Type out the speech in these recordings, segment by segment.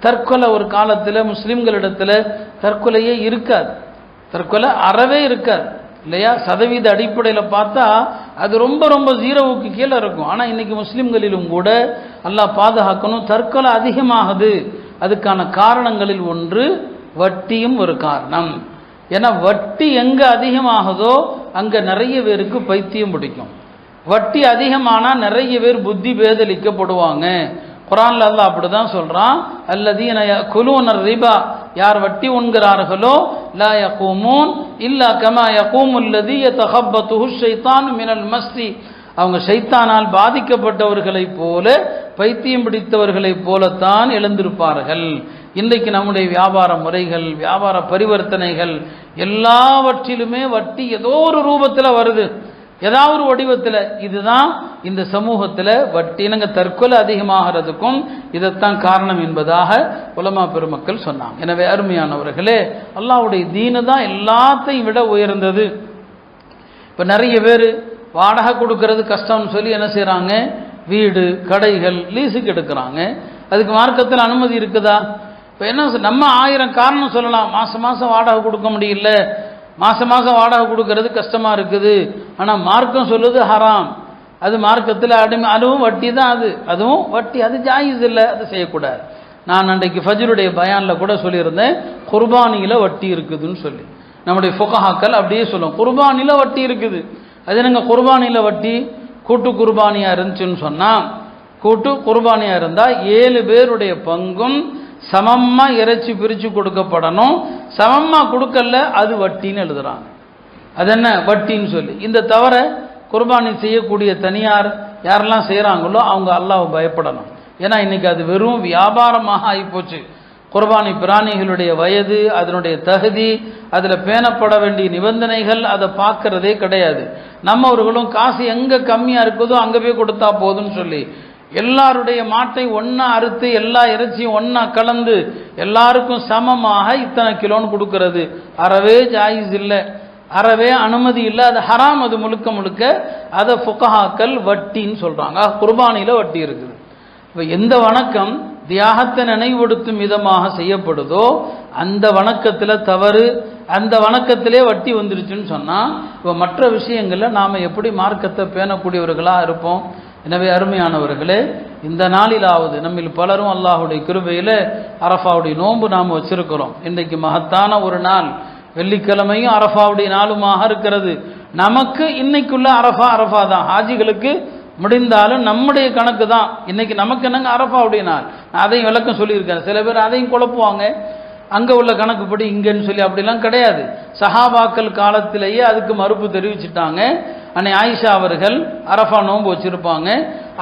தற்கொலை ஒரு காலத்தில் முஸ்லீம்களிடத்தில் தற்கொலையே இருக்காது. தற்கொலை அறவே இருக்காது. இல்லையா? சதவீத அடிப்படையில் பார்த்தா அது ரொம்ப ரொம்ப ஜீரோவுக்கு கீழே இருக்கும். ஆனால் இன்றைக்கி முஸ்லீம்களிலும் கூட எல்லாம் பாதுகாக்கணும். தற்கொலை அதிகமாகுது. அதுக்கான காரணங்களில் ஒன்று வட்டியும் ஒரு காரணம். ஏன்னா வட்டி எங்கே அதிகமாகுதோ அங்கே நிறைய பேருக்கு பைத்தியம் பிடிக்கும். வட்டி அதிகமானால் நிறைய பேர் புத்தி பேதலிக்கப்படுவாங்க. குரான்ல அல்லாஹ் அப்படிதான் சொல்றான் அல்லதீன குலூனர் ரிபா யார் வட்டி உண்கிறார்களோ லா யகூமூன் இல்லா கமா யகூம் லதி யதகப்பத்துஹு ஷைத்தானு மினல் மஸ்தி அவங்க ஷைத்தானால் பாதிக்கப்பட்டவர்களைப் போல பைத்தியம் பிடித்தவர்களைப் போலத்தான் எழுந்திருப்பார்கள். இன்றைக்கு நம்முடைய வியாபார முறைகள் வியாபார பரிவர்த்தனைகள் எல்லாவற்றிலுமே வட்டி ஏதோ ஒரு ரூபத்தில் வருது. ஏதாவது ஒரு வடிவத்தில் இதுதான் இந்த சமூகத்தில் வட்டினங்க தற்கொலை அதிகமாகிறதுக்கும் இதைத்தான் காரணம் என்பதாக உலமா பெருமக்கள் சொன்னாங்க. எனவே அருமையானவர்களே அல்லாவுடைய தீனு தான் எல்லாத்தையும் விட உயர்ந்தது. இப்போ நிறைய பேர் வாடகை கொடுக்கறது கஷ்டம்னு சொல்லி என்ன செய்கிறாங்க வீடு கடைகள் லீஸுக்கு எடுக்கிறாங்க. அதுக்கு மார்க்கத்தில் அனுமதி இருக்குதா? இப்போ என்ன நம்ம ஆயிரம் காரணம் சொல்லலாம். மாதம் மாதம் வாடகை கொடுக்க முடியல. மாதம் மாதம் வாடகை கொடுக்கறது கஷ்டமாக இருக்குது. ஆனால் மார்க்கம் சொல்லுது ஹராம். அது மார்க்கத்தில் அடிமை அதுவும் வட்டி தான் அது. அதுவும் வட்டி அது ஜாயிஸ் இல்லை அது செய்யக்கூடாது. நான் அன்றைக்கு ஃபஜ்ருடைய பயானில் கூட சொல்லியிருந்தேன் குர்பானியில் வட்டி இருக்குதுன்னு சொல்லி. நம்முடைய ஃபுகஹாக்கள் அப்படியே சொல்லுவோம் குர்பானியில் வட்டி இருக்குது. அது என்னங்க குர்பானியில் வட்டி? கூட்டு குர்பானியாக இருந்துச்சுன்னு சொன்னால் கூட்டு குர்பானியாக இருந்தால் ஏழு பேருடைய பங்கும் சமமாக இறைச்சி பிரித்து கொடுக்கப்படணும். சமமாக கொடுக்கல அது வட்டின்னு எழுதுகிறாங்க அது என்ன வட்டின்னு சொல்லி. இந்த தவிர குர்பானி செய்யக்கூடிய தனியார் யாரெல்லாம் செய்கிறாங்களோ அவங்க அல்லாவை பயப்படணும். ஏன்னா இன்றைக்கி அது வெறும் வியாபாரமாக ஆகிப்போச்சு. குர்பானி பிராணிகளுடைய வயது அதனுடைய தகுதி அதில் பேணப்பட வேண்டிய நிபந்தனைகள் அதை பார்க்கறதே கிடையாது. நம்மவர்களும் காசு எங்கே கம்மியாக இருக்குதோ அங்கே போய் கொடுத்தா போதும்னு சொல்லி எல்லாருடைய மாட்டை ஒன்றா அறுத்து எல்லா இறைச்சியும் ஒன்றா கலந்து எல்லாருக்கும் சமமாக இத்தனை கிலோன்னு கொடுக்கறது. அறவே ஜாயிஸ் இல்லை. அறவே அனுமதி இல்லை அது ஹராம் அது முழுக்க முழுக்க அதை ஃபுக்கஹாக்கள் வட்டின்னு சொல்கிறாங்க குர்பானியில் வட்டி இருக்குது. இப்போ எந்த வணக்கம் தியாகத்தை நினைவுபடுத்தும் விதமாக செய்யப்படுதோ அந்த வணக்கத்தில் தவறு அந்த வணக்கத்திலே வட்டி வந்துருச்சுன்னு சொன்னால் இப்போ மற்ற விஷயங்களில் நாம் எப்படி மார்க்கத்தை பேணக்கூடியவர்களாக இருப்போம்? எனவே அருமையானவர்களே இந்த நாளிலாவது நம்மில் பலரும் அல்லாஹுடைய கிருபையில் அரஃபாவுடைய நோன்பு நாம் வச்சிருக்கிறோம். இன்றைக்கு மகத்தான ஒரு நாள். வெள்ளிக்கிழமையும் அரஃபாவுடைய நாளுமாக இருக்கிறது. நமக்கு இன்னைக்குள்ள அரஃபா அரஃபா தான். ஹாஜிகளுக்கு முடிந்தாலும் நம்முடைய கணக்கு தான். இன்னைக்கு நமக்கு என்னங்க அரஃபாவுடைய நாள்? அதையும் விளக்கம் சொல்லியிருக்கேன். சில பேர் அதையும் குழப்புவாங்க. அங்கே உள்ள கணக்குப்படி இங்கேன்னு சொல்லி அப்படிலாம் கிடையாது. சஹாபாக்கள் காலத்திலேயே அதுக்கு மறுப்பு தெரிவிச்சிட்டாங்க. அன்னை ஆயிஷா அவர்கள் அரஃபா நோன்பு வச்சுருப்பாங்க.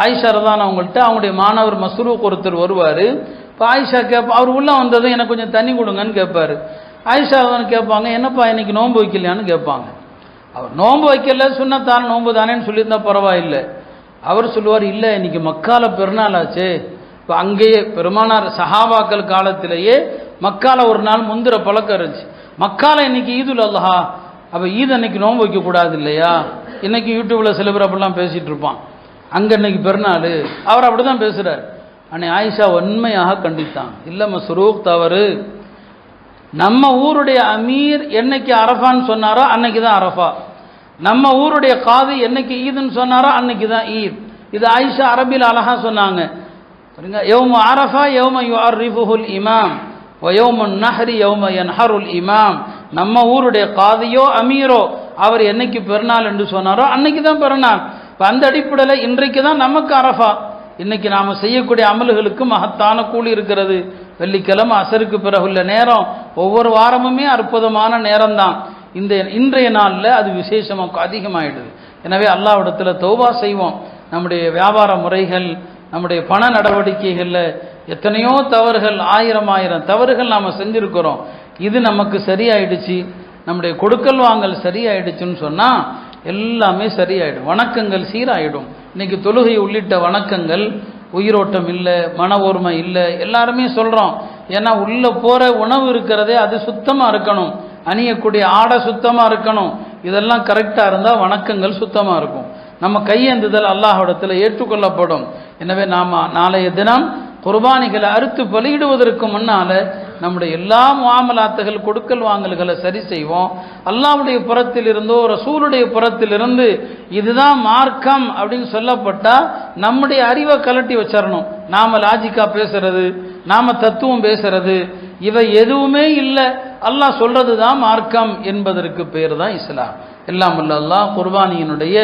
ஆயிஷா ரதான் அவங்கள்ட்ட அவங்களுடைய மாணவர் மஸ்ரூக் ஒருத்தர் வருவார். இப்போ ஆயிஷா கேட்பா அவர் உள்ளே வந்ததும் எனக்கு கொஞ்சம் தண்ணி கொடுங்கன்னு கேட்பாரு ஆயிஷா கேட்பாங்க என்னப்பா இன்னைக்கு நோன்பு வைக்கலையான்னு கேட்பாங்க. அவர் நோன்பு வைக்கல சுண்ணத்தான் நோன்பு தானேன்னு சொல்லியிருந்தா பரவாயில்லை. அவர் சொல்லுவார் இல்லை இன்னைக்கு மக்கால பெருநாள் ஆச்சே. இப்போ அங்கேயே பெருமானார் சஹாபாக்கள் காலத்திலேயே மக்கால ஒரு நாள் முந்திர பழக்கம் இருந்துச்சு. மக்கால இன்னைக்கு ஈதுல் அல்லஹா அப்போ ஈத் அன்னைக்கு நோன்பு வைக்கக்கூடாது இல்லையா? இன்னைக்கு யூடியூப்ல சில பேர் அப்படிலாம் பேசிட்டு இருப்பான். அங்கே இன்னைக்கு பெருநாள். அவர் அப்படி தான் பேசுகிறார் அன்னை ஆயிஷா உண்மையாக கண்டித்தான். இல்லை மஸ்ரூக் தவறு. நம்ம ஊருடைய அமீர் என்னைக்கு அரஃபான்னு சொன்னாரோ அன்னைக்கு தான் அரஃபா. நம்ம ஊருடைய காது என்னைக்கு ஈதுன்னு சொன்னாரோ அன்னைக்கு தான் ஈத். இது ஆயிஷா அரபியில் அழகா சொன்னாங்க. சரிங்க யௌம அரஃபா யௌம ரிபுஹுல் இமாம். வயோம நஹரி யௌம யன்ஹருல் இமாம். நம்ம ஊருடைய காதியோ அமீரோ அவர் என்னைக்கு பெருநாள் என்று சொன்னாரோ அன்னைக்கு தான் பெருநாள். இப்போ அந்த அடிப்படையில் இன்றைக்கு தான் நமக்கு அரஃபா. இன்னைக்கு நாம் செய்யக்கூடிய அமல்களுக்கு மகத்தான கூலி இருக்கிறது. வெள்ளிக்கிழமை அசருக்கு பிறகுள்ள நேரம். ஒவ்வொரு வாரமுமே அற்புதமான நேரம்தான். இந்த இன்றைய நாளில் அது விசேஷமாக அதிகமாகிடுது எனவே அல்லாவிடத்தில் தௌபா செய்வோம். நம்முடைய வியாபார முறைகள் நம்முடைய பண நடவடிக்கைகளில் எத்தனையோ தவறுகள் ஆயிரம் ஆயிரம் தவறுகள் நாம் செஞ்சுருக்கிறோம். இது நமக்கு சரியாயிடுச்சு. நம்முடைய கொடுக்கல் வாங்கல் சரியாயிடுச்சுன்னு சொன்னால் எல்லாமே சரியாயிடும். வணக்கங்கள் சீராயிடும். இன்னைக்கு தொழுகை உள்ளிட்ட வணக்கங்கள் உயிரோட்டம் இல்லை மன ஓர்மை இல்லை எல்லாருமே சொல்கிறோம் ஏன்னா உள்ளே போகிற உணவு இருக்கிறதே அது சுத்தமாக இருக்கணும். அணியக்கூடிய ஆடை சுத்தமாக இருக்கணும். இதெல்லாம் கரெக்டாக இருந்தால் வணக்கங்கள் சுத்தமாக இருக்கும். நம்ம கையேந்துதல் அல்லாஹிடத்தில் ஏற்றுக்கொள்ளப்படும். எனவே நாம் நாளைய தினம் குர்பானிகளை அறுத்து பலியிடுவதற்கு முன்னால நம்முடைய எல்லா மாமலாத்துகள் கொடுக்கல் வாங்கல்களை சரி செய்வோம். அல்லாஹ்வுடைய புறத்தில் இருந்தோ ரசூலுடைய புறத்திலிருந்து இதுதான் மார்க்கம் அப்படின்னு சொல்லப்பட்டா நம்முடைய அறிவை கலட்டி வச்சிடணும் நாம லாஜிக்கா பேசுறது நாம தத்துவம் பேசுறது. இவை எதுவுமே இல்லை. அல்லாஹ் சொல்றது தான் மார்க்கம் என்பதற்கு பேர் தான் இஸ்லாம். எல்லாம் அல்ல அல்லாஹ் குர்பானியினுடைய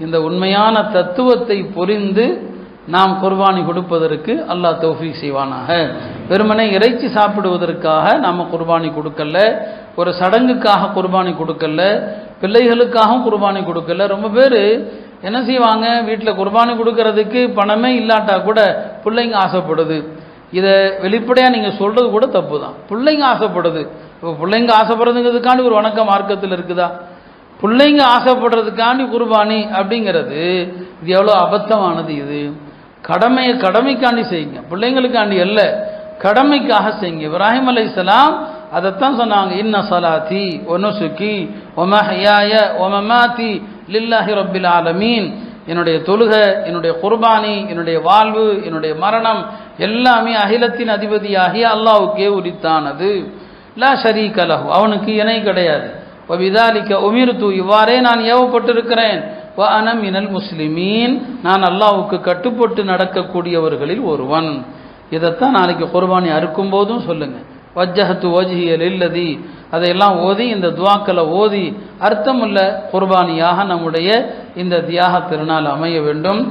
இந்த உண்மையான தத்துவத்தை புரிந்து நாம் குர்பானி கொடுப்பதற்கு அல்லாஹ் தௌஃபி செய்வானாக. வெறுமனே இறைச்சி சாப்பிடுவதற்காக நாம் குர்பானி கொடுக்கல. ஒரு சடங்குக்காக குர்பானி கொடுக்கல. பிள்ளைகளுக்காகவும் குர்பானி கொடுக்கல. ரொம்ப பேர் என்ன செய்வாங்க? வீட்டில் குர்பானி கொடுக்கறதுக்கு பணமே இல்லாட்டா கூட பிள்ளைங்க ஆசைப்படுது. இதை வெளிப்படையாக நீங்கள் சொல்கிறது கூட தப்பு தான் பிள்ளைங்க ஆசைப்படுது. இப்போ பிள்ளைங்க ஆசைப்படுறதுங்கிறதுக்காண்டி ஒரு வணக்க மார்க்கத்தில் இருக்குதா? பிள்ளைங்க ஆசைப்படுறதுக்காண்டி குர்பானி அப்படிங்கிறது இது எவ்வளோ அபத்தமானது இது? கடமையை கடமைக்காண்டி செய்யுங்க. பிள்ளைங்களுக்காண்டி அல்ல கடமைக்காக செய்யுங்க. இப்ராஹிம் அலைஹிஸ்ஸலாம் அதைத்தான் சொன்னாங்க. இன்ன சலாத்தி ஒனுசுக்கி ஒமஹயாய ஒமமாத்தி லில்லாஹி ரப்பில் ஆலமீன். என்னுடைய தொழுகை என்னுடைய குர்பானி என்னுடைய வாழ்வு என்னுடைய மரணம் எல்லாமே அகிலத்தின் அதிபதியாகி அல்லாவுக்கே உரித்தானது. லா ஷரீ லஹு. அவனுக்கு இணை கிடையாது. வபிதாலிக்க உமிர்து. இவ்வாறே நான் ஏவப்பட்டிருக்கிறேன். வ இனல் மினல் முஸ்லிமீன். நான் அல்லாவுக்கு கட்டுப்பட்டு நடக்கக்கூடியவர்களில் ஒருவன். இதைத்தான் நாளைக்கு குர்பானி அறுக்கும் போதும் சொல்லுங்க. வஜ்ஜஹத்து ஓஜியல் இல்லதி அதையெல்லாம் ஓதி இந்த துவாக்களை ஓதி அர்த்தமுள்ள குர்பானியாக நம்முடைய இந்த தியாக திருநாள் அமைய வேண்டும்.